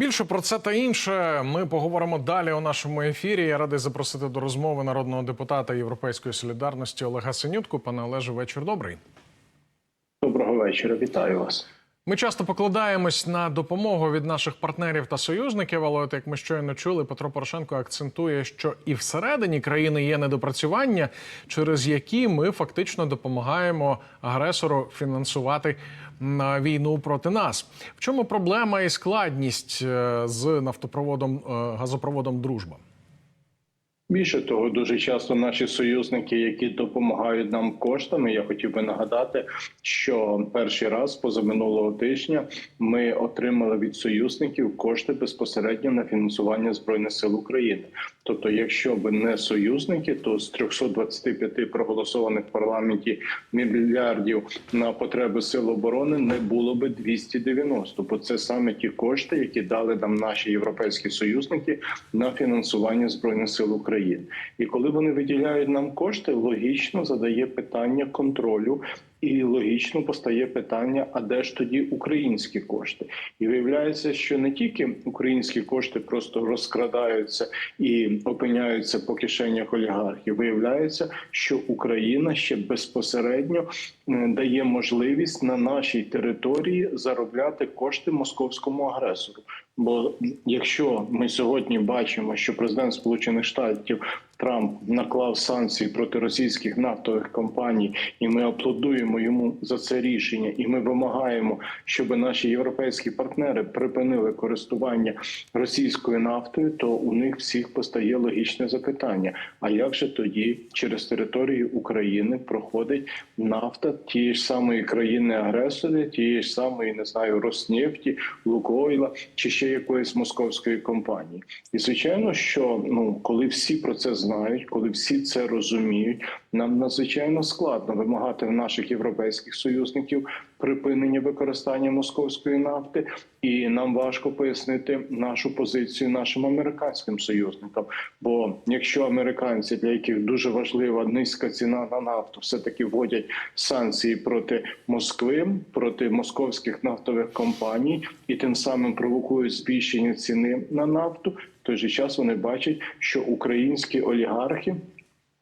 Більше про це та інше ми поговоримо далі у нашому ефірі. Я радий запросити до розмови народного депутата Європейської солідарності Олега Синютку. Пане Олеже, вечір добрий. Доброго вечора, вітаю вас. Ми часто покладаємось на допомогу від наших партнерів та союзників, але от як ми щойно чули, Петро Порошенко акцентує, що і всередині країни є недопрацювання, через які ми фактично допомагаємо агресору фінансувати війну проти нас. В чому проблема і складність е, з нафтопроводом е, газопроводом Дружба? Більше того, дуже часто наші союзники, які допомагають нам коштами, я хотів би нагадати, що перший раз позаминулого тижня ми отримали від союзників кошти безпосередньо на фінансування збройних сил України. Тобто, якщо б не союзники, то з 325 проголосованих в парламенті мільярдів на потреби сил оборони не було би 290. Бо це саме ті кошти, які дали нам наші європейські союзники на фінансування збройних сил України. І коли вони виділяють нам кошти, логічно задає питання контролю. І логічно постає питання: а де ж тоді українські кошти? І виявляється, що не тільки українські кошти просто розкрадаються і опиняються по кишенях олігархів. Виявляється, що Україна ще безпосередньо е, дає можливість на нашій території заробляти кошти московському агресору. Бо якщо ми сьогодні бачимо, що президент Сполучених Штатів Трамп наклав санкції проти російських нафтових компаній, і ми аплодуємо йому за це рішення, і ми вимагаємо, щоб наші європейські партнери припинили користування російською нафтою, то у них всіх постає логічне запитання: а як же тоді через територію України проходить нафта? Тієї ж самої країни-агресори, тієї ж самої не знаю, Роснефті, Лукойла чи ще якоїсь московської компанії? І звичайно, що ну коли всі про це знають, коли всі це розуміють, нам надзвичайно складно вимагати в наших європейських союзників припинення використання московської нафти, і нам важко пояснити нашу позицію нашим американським союзникам. Бо якщо американці, для яких дуже важлива низька ціна на нафту, все таки вводять санкції проти Москви, проти московських нафтових компаній, і тим самим провокують збільшення ціни на нафту. В той же час вони бачать, що українські олігархи.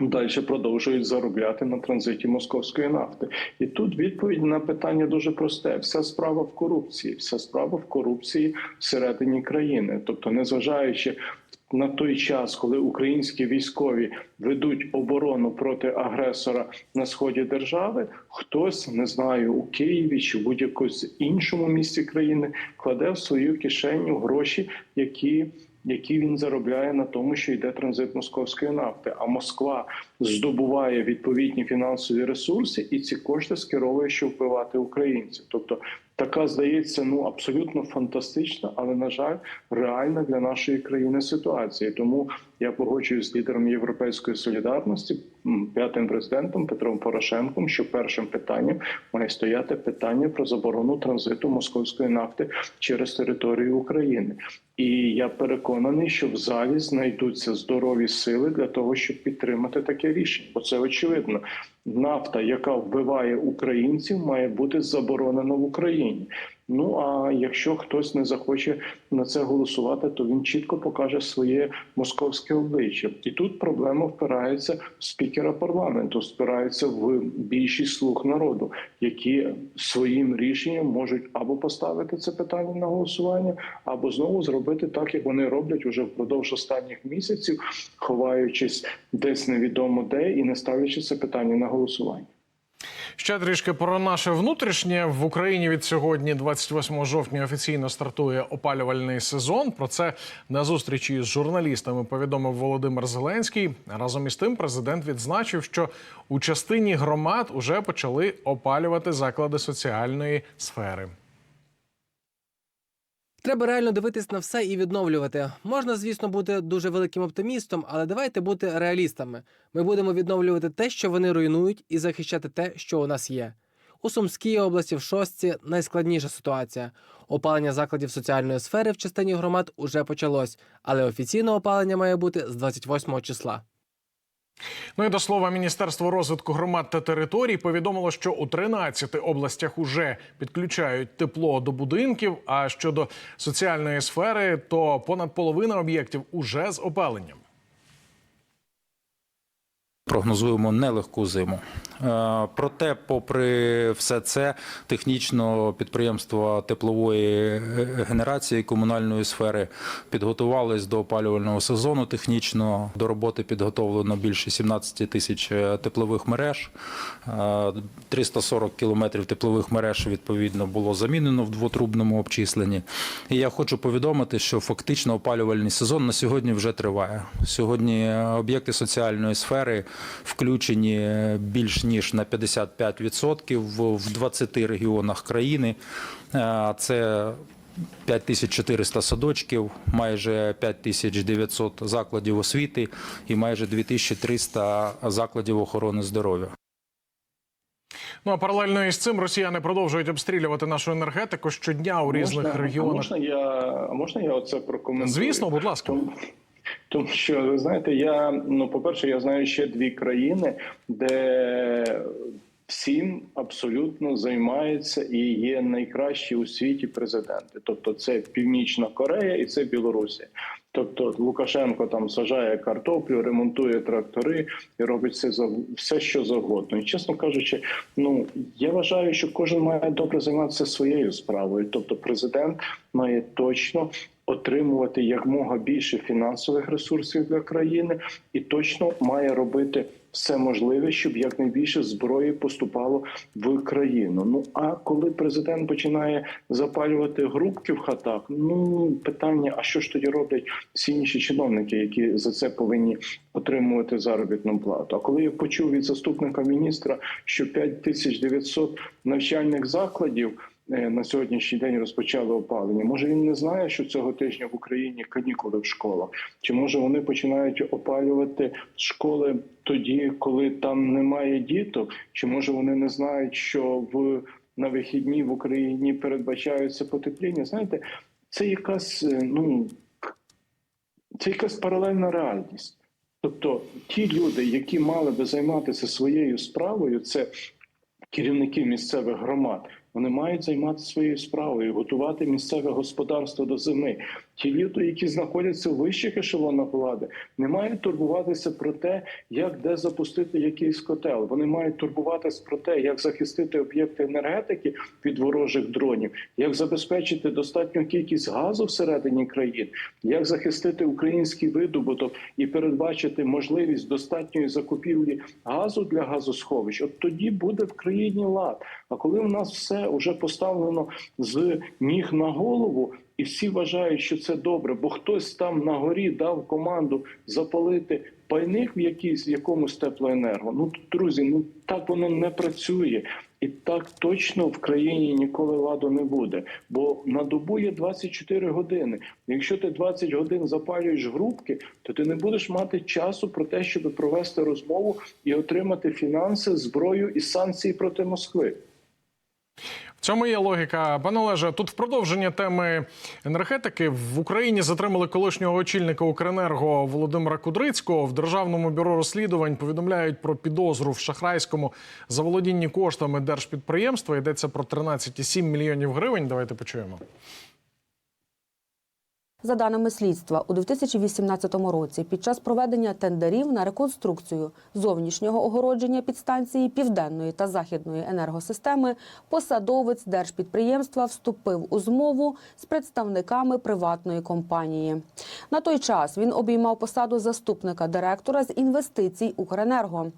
Далі продовжують заробляти на транзиті московської нафти, і тут відповідь на питання дуже просте: вся справа в корупції, вся справа в корупції всередині країни, тобто, незважаючи на той час, коли українські військові ведуть оборону проти агресора на сході держави, хтось не знаю у Києві чи будь-якось іншому місці країни кладе в свою кишеню гроші, які які він заробляє на тому, що йде транзит московської нафти. А Москва здобуває відповідні фінансові ресурси, і ці кошти скеровує, щоб вбивати українців. Тобто така здається, ну абсолютно фантастична, але на жаль, реальна для нашої країни ситуація. Тому я погоджуюсь з лідером європейської солідарності, п'ятим президентом Петром Порошенком, що першим питанням має стояти питання про заборону транзиту московської нафти через територію України. І я переконаний, що в залі знайдуться здорові сили для того, щоб підтримати таке рішення. Бо це очевидно. Нафта, яка вбиває українців, має бути заборонена в Україні. Ну а якщо хтось не захоче на це голосувати, то він чітко покаже своє московське обличчя. І тут проблема впирається в спікера парламенту, спирається в більшість слуг народу, які своїм рішенням можуть або поставити це питання на голосування, або знову зробити так, як вони роблять уже впродовж останніх місяців, ховаючись десь невідомо де і не ставлячи це питання на голосування. Ще трішки про наше внутрішнє в Україні від сьогодні, 28 жовтня, офіційно стартує опалювальний сезон. Про це на зустрічі з журналістами повідомив Володимир Зеленський. Разом із тим, президент відзначив, що у частині громад уже почали опалювати заклади соціальної сфери. Треба реально дивитись на все і відновлювати. Можна, звісно, бути дуже великим оптимістом, але давайте бути реалістами. Ми будемо відновлювати те, що вони руйнують, і захищати те, що у нас є. У Сумській області, в Шостці найскладніша ситуація. Опалення закладів соціальної сфери в частині громад уже почалось, але офіційне опалення має бути з 28 числа. Ну і до слова, Міністерство розвитку громад та територій повідомило, що у 13 областях уже підключають тепло до будинків. А щодо соціальної сфери, то понад половина об'єктів уже з опаленням. Прогнозуємо нелегку зиму. Е, Проте, попри все це, технічно підприємства теплової генерації комунальної сфери підготувались до опалювального сезону. Технічно до роботи підготовлено більше 17 тисяч е, теплових мереж. Е, 340 кілометрів теплових мереж відповідно було замінено в двотрубному обчисленні. І я хочу повідомити, що фактично опалювальний сезон на сьогодні вже триває. Сьогодні е, об'єкти соціальної сфери включені більш ніж на 55% в- в 20 регіонах країни. Е, Це 5400 садочків, майже 5900 закладів освіти і майже 2300 закладів охорони здоров'я. Ну а паралельно із цим росіяни продовжують обстрілювати нашу енергетику щодня у різних можна, регіонах. А можна я а можна я оце прокоментую? Звісно, будь ласка. Тому, що ви знаєте, я ну по-перше, я знаю ще дві країни, де всім абсолютно займаються і є найкращі у світі президенти. Тобто, це Північна Корея і це Білорусія. Тобто Лукашенко там сажає картоплю, ремонтує трактори і робить все за все, що завгодно. І чесно кажучи, ну я вважаю, що кожен має добре займатися своєю справою. Тобто, президент має точно отримувати якмога більше фінансових ресурсів для країни, і точно має робити все можливе, щоб якнайбільше зброї поступало в країну. Ну а коли президент починає запалювати грубки в хатах, ну питання: а що ж тоді роблять всі інші чиновники, які за це повинні отримувати заробітну плату? А коли я почув від заступника міністра, що 5900 навчальних закладів. Е, На сьогоднішній день розпочали опалення. Може він не знає, що цього тижня в Україні канікули в школах? Чи може вони починають опалювати школи тоді, коли там немає діток? Чи може вони не знають, що в на вихідні в Україні передбачаються потепління? Знаєте, це якась е, ну це якась паралельна реальність. Тобто, ті люди, які мали би займатися своєю справою, це керівники місцевих громад. Вони мають займатися своєю справою, готувати місцеве господарство до зими. Ті люди, які знаходяться в вищих ешелонах влади, не мають турбуватися про те, як де запустити якийсь котел. Вони мають турбуватися про те, як захистити об'єкти енергетики від ворожих дронів, як забезпечити достатню кількість газу всередині країн, як захистити український видобуток і передбачити можливість достатньої закупівлі газу для газосховищ. От тоді буде в країні лад. А коли у нас все вже поставлено з ніг на голову. І всі вважають, що це добре, бо хтось там на горі дав команду запалити пальник в якійсь в якомусь теплоенерго. Ну друзі, ну так воно не працює, і так точно в країні ніколи ладу не буде. Бо на добу є 24 години. Якщо ти 20 годин запалюєш грубки, то ти не будеш мати часу про те, щоб провести розмову і отримати фінанси, зброю і санкції проти Москви. В цьому є логіка. Пане Олеже, тут в продовження теми енергетики в Україні затримали колишнього очільника Укренерго Володимира Кудрицького. В державному бюро розслідувань повідомляють про підозру в шахрайському заволодінні коштами держпідприємства. Йдеться про 13,7 мільйонів гривень. Давайте почуємо. За даними слідства, у 2018 році під час проведення тендерів на реконструкцію зовнішнього огородження підстанції південної та західної енергосистеми посадовець держпідприємства вступив у змову з представниками приватної компанії. На той час він обіймав посаду заступника директора з інвестицій Укренерго.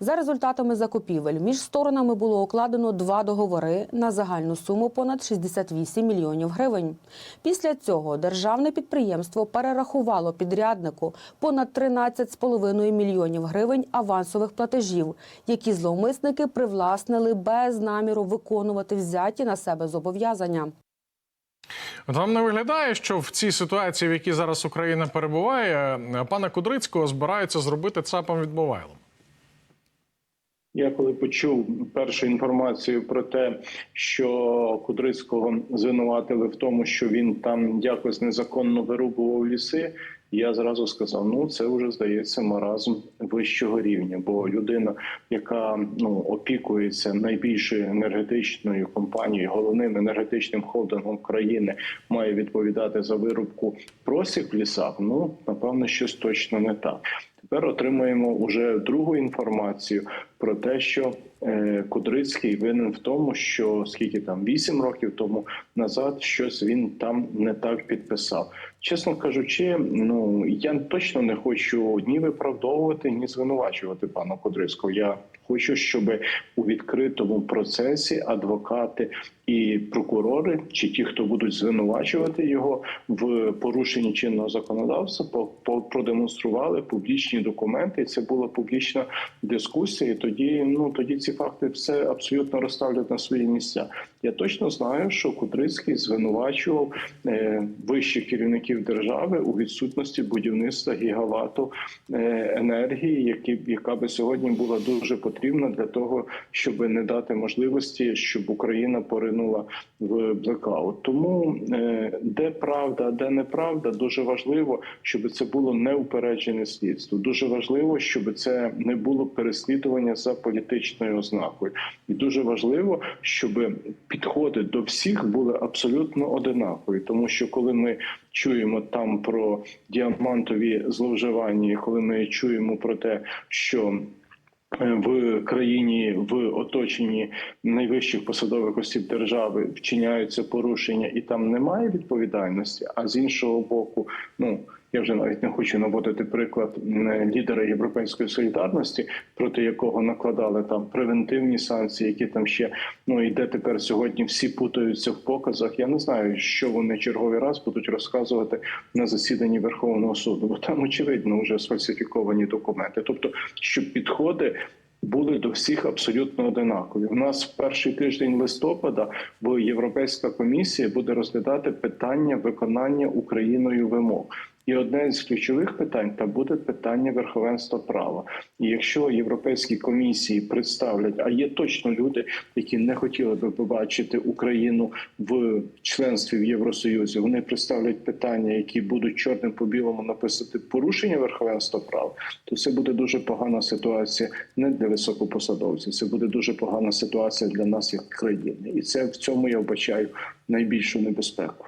За результатами закупівель між сторонами було укладено два договори на загальну суму понад 68 мільйонів гривень. Після цього державне підприємство перерахувало підряднику понад 13,5 мільйонів гривень авансових платежів, які зловмисники привласнили без наміру виконувати взяті на себе зобов'язання. От Вам не виглядає, що в цій ситуації, в якій зараз Україна перебуває, пана Кудрицького збираються зробити ЦАПом відмовайлом? Я коли почув першу інформацію про те, що Кудрицького звинуватили в тому, що він там якось незаконно вирубував ліси. Я зразу сказав: ну це вже здається маразм вищого рівня. Бо людина, яка ну опікується найбільшою енергетичною компанією, головним енергетичним холдингом країни, має відповідати за вирубку просік в лісах. Ну напевно, щось точно не так. Тепер отримуємо уже другу інформацію про те, що Кудрицький винен в тому, що скільки там вісім років тому назад щось він там не так підписав. Чесно кажучи, ну я точно не хочу ні виправдовувати, ні звинувачувати пана Кудрицького. Я хочу, щоб у відкритому процесі адвокати і прокурори, чи ті, хто будуть звинувачувати його в порушенні чинного законодавства, продемонстрували публічні документи. Це була публічна дискусія. І тоді, ну тоді ці факти все абсолютно розставлять на свої місця. Я точно знаю, що Кудрицький звинувачував е, вищих керівників держави у відсутності будівництва гігавату е, енергії, які яка би сьогодні була дуже потрібна для того, щоб не дати можливості, щоб Україна поринула в блекаут. Тому е, де правда, де неправда, дуже важливо, щоб це було неупереджене слідство. Дуже важливо, щоб це не було переслідування за політичною ознакою, і дуже важливо, щоб підходи до всіх були абсолютно одинакові, тому що коли ми чуємо там про діамантові зловживання, коли ми чуємо про те, що е, в країні в оточенні найвищих посадових осіб держави вчиняються порушення, і там немає відповідальності. А з іншого боку, ну я вже навіть не хочу наводити приклад лідера європейської солідарності, проти якого накладали там превентивні санкції, які там ще ну і де тепер сьогодні всі путаються в показах. Я не знаю, що вони черговий раз будуть розказувати на засіданні Верховного суду, бо там очевидно вже сфальсифіковані документи. Тобто, щоб підходи були до всіх абсолютно одинакові. У нас в перший тиждень листопада Європейська комісія буде розглядати питання виконання Україною вимог. І одне з ключових питань та буде питання верховенства права. І якщо європейські комісії представлять, а є точно люди, які не хотіли би побачити Україну в членстві в Євросоюзі, вони представлять питання, які будуть чорним по білому написати порушення верховенства права, то це буде дуже погана ситуація не для високопосадовців. Це буде дуже погана ситуація для нас як країни, і це в цьому я вбачаю найбільшу небезпеку.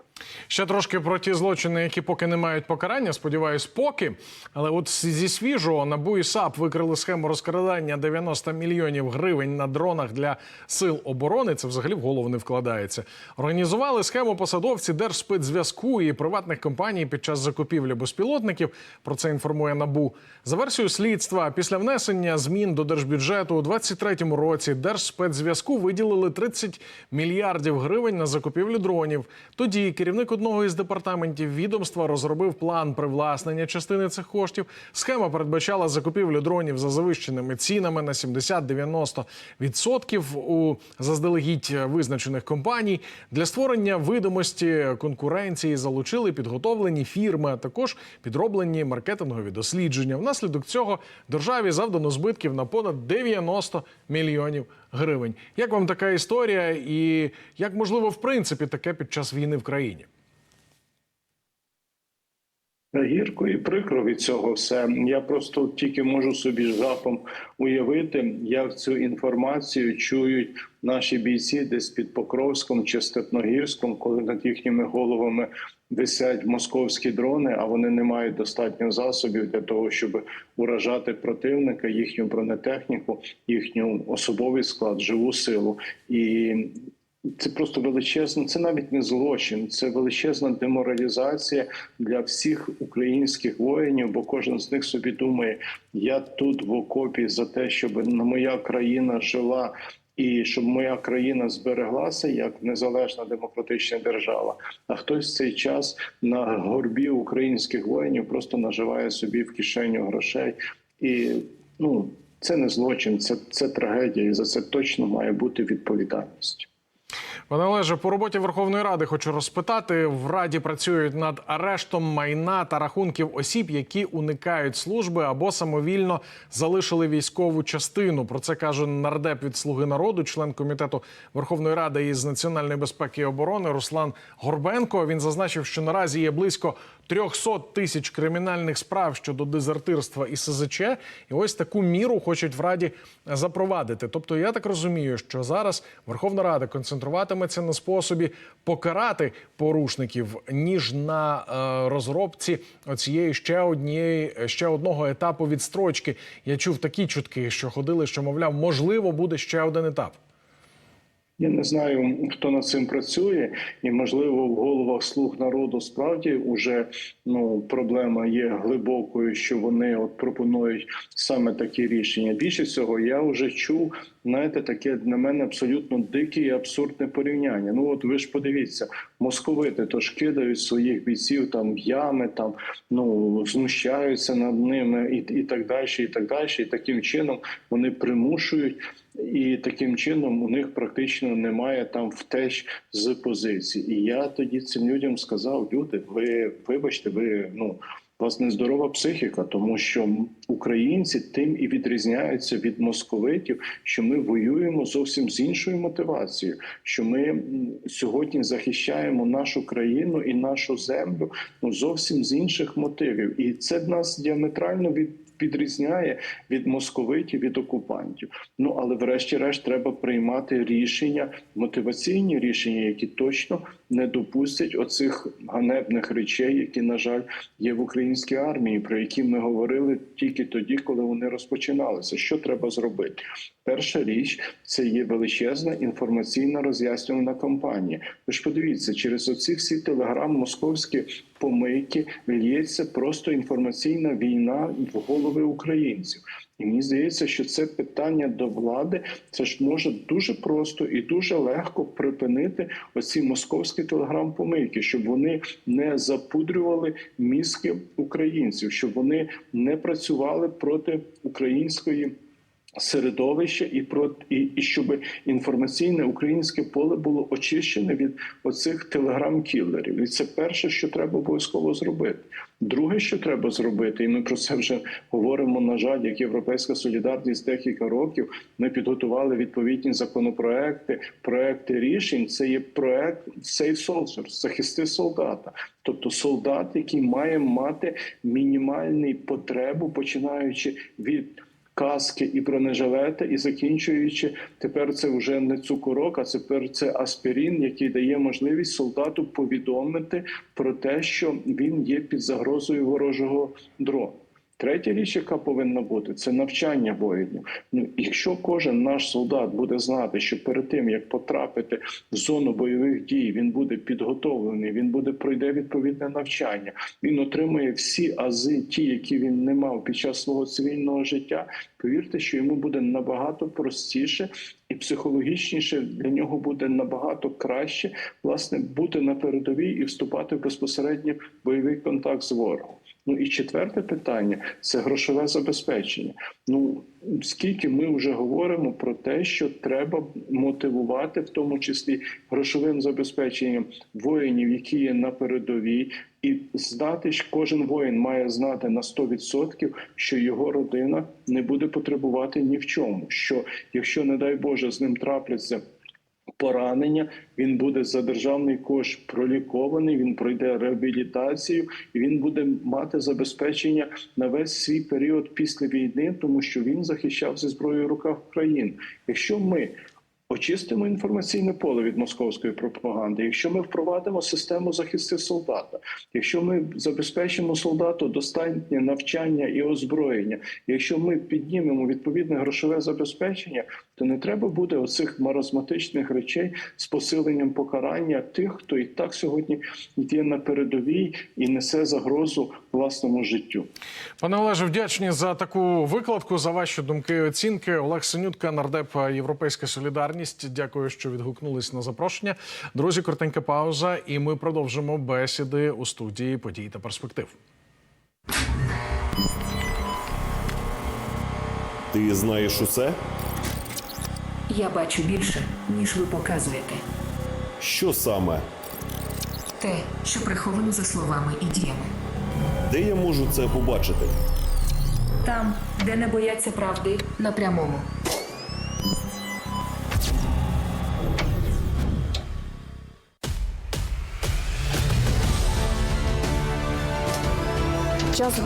Ще трошки про ті злочини, які поки не мають покарання. Сподіваюсь, поки. Але от зі свіжого НАБУ і САП викрили схему розкрадання 90 мільйонів гривень на дронах для сил оборони. Це взагалі в голову не вкладається. Організували схему посадовці Держспецзв'язку і приватних компаній під час закупівлі безпілотників. Про це інформує НАБУ. За версією слідства, після внесення змін до держбюджету у 2023 році Держспецзв'язку виділили 30 мільярдів гривень на закупівлю дронів. Тоді керівник одного із департаментів відомства розробив план привласнення частини цих коштів. Схема передбачала закупівлю дронів за завищеними цінами на 70-90% у заздалегідь визначених компаній. Для створення видимості конкуренції залучили підготовлені фірми, а також підроблені маркетингові дослідження. Внаслідок цього державі завдано збитків на понад 90 мільйонів гривень. Як вам така історія, і як можливо в принципі таке під час війни в країні? Гірко і прикро від цього все. Я просто тільки можу собі жахом уявити, як цю інформацію чують наші бійці десь під Покровськом чи Степногірськом, коли над їхніми головами висять московські дрони, а вони не мають достатньо засобів для того, щоб уражати противника, їхню бронетехніку, їхню особовий склад, живу силу і. Це просто величезно, це навіть не злочин, це величезна деморалізація для всіх українських воїнів, бо кожен з них собі думає: я тут в окопі за те, щоб моя країна жила. І щоб моя країна збереглася як незалежна демократична держава, а хтось в цей час на горбі українських воїнів просто наживає собі в кишеню грошей, і ну це не злочин, це, це трагедія, і за це точно має бути відповідальність. Пане Олеже, по роботі Верховної Ради хочу розпитати. В Раді працюють над арештом майна та рахунків осіб, які уникають служби або самовільно залишили військову частину. Про це каже нардеп від Слуги народу, член комітету Верховної Ради із національної безпеки і оборони Руслан Горбенко. Він зазначив, що наразі є близько 300 тисяч кримінальних справ щодо дезертирства і СЗЧ. І ось таку міру хочуть в Раді запровадити. Тобто, я так розумію, що зараз Верховна Рада концентруватиметься на способі покарати порушників, ніж на е, розробці цієї ще однієї ще одного етапу відстрочки. Я чув такі чутки, що ходили, що мовляв, можливо, буде ще один етап. Я не знаю, хто над цим працює, і можливо в головах слуг народу справді вже ну проблема є глибокою, що вони от пропонують саме такі рішення. Більше цього, я вже чув, знаєте, таке для мене абсолютно дике і абсурдне порівняння. Ну от ви ж подивіться, московити то ж кидають своїх бійців там в ями, там ну знущаються над ними, і, і так далі, і так далі. І таким чином вони примушують. І таким чином у них практично немає там втеч з позиції. І я тоді цим людям сказав: люди, ви вибачте, ви ну. У вас нездорова психіка, тому що українці тим і відрізняються від московитів, що ми воюємо зовсім з іншою мотивацією. Що ми сьогодні захищаємо нашу країну і нашу землю ну зовсім з інших мотивів, і це нас діаметрально від відрізняє від московитів, від окупантів. Ну але, врешті-решт, треба приймати рішення, мотиваційні рішення, які точно не допустять оцих ганебних речей, які на жаль є в українській армії, про які ми говорили тільки тоді, коли вони розпочиналися. Що треба зробити? Перша річ це є величезна інформаційна роз'яснювальна кампанія. Ви ж подивіться, через оці всі телеграм московські помийки лється просто інформаційна війна в голови українців. І мені здається, що це питання до влади це ж може дуже просто і дуже легко припинити оці московські телеграм-помийки, щоб вони не запудрювали мізки українців, щоб вони не працювали проти української середовище і про і, і щоб інформаційне українське поле було очищене від оцих телеграм-кілерів. І це перше, що треба обов'язково зробити. Друге, що треба зробити, і ми про це вже говоримо. На жаль, як європейська солідарність декілька років. Ми підготували відповідні законопроекти, проекти рішень. Це є проект Safe Soldiers, захисти солдата. Тобто солдат, який має мати мінімальну потребу, починаючи від каски і бронежилети, і закінчуючи тепер це вже не цукорок, а тепер це аспірін, який дає можливість солдату повідомити про те, що він є під загрозою ворожого дрону. Третя річ, яка повинна бути, це навчання воїнів. Ну, якщо кожен наш солдат буде знати, що перед тим як потрапити в зону бойових дій, він буде підготовлений, він буде пройде відповідне навчання, він отримує всі ази, ті, які він не мав під час свого цивільного життя. Повірте, що йому буде набагато простіше і психологічніше для нього буде набагато краще власне бути на передовій і вступати в безпосередньо бойовий контакт з ворогом. Ну і четверте питання це грошове забезпечення. Ну скільки ми вже говоримо про те, що треба мотивувати, в тому числі грошовим забезпеченням воїнів, які є на передовій, і знати, що кожен воїн має знати на 100%, що його родина не буде потребувати ні в чому. Що якщо, не дай Боже, з ним трапляться поранення, він буде за державний кошт пролікований, він пройде реабілітацію, і він буде мати забезпечення на весь свій період після війни, тому що він захищав зі зброєю в руках України. Якщо ми Очистимо інформаційне поле від московської пропаганди. Якщо ми впровадимо систему захисту солдата, якщо ми забезпечимо солдату достатнє навчання і озброєння, якщо ми піднімемо відповідне грошове забезпечення, то не треба буде оцих маразматичних речей з посиленням покарання тих, хто і так сьогодні йде на передовій і несе загрозу власному життю. Пане Олеже, вдячні за таку викладку, за ваші думки і оцінки. Олег Синютка, нардеп Європейська Солідарність. Дякую, що відгукнулись на запрошення. Друзі, коротенька пауза, і ми продовжимо бесіди у студії подій та перспектив. Ти знаєш усе? Я бачу більше, ніж ви показуєте. Що саме? Те, що приховано за словами і діями. Де я можу це побачити? Там, де не бояться правди, на прямому. Час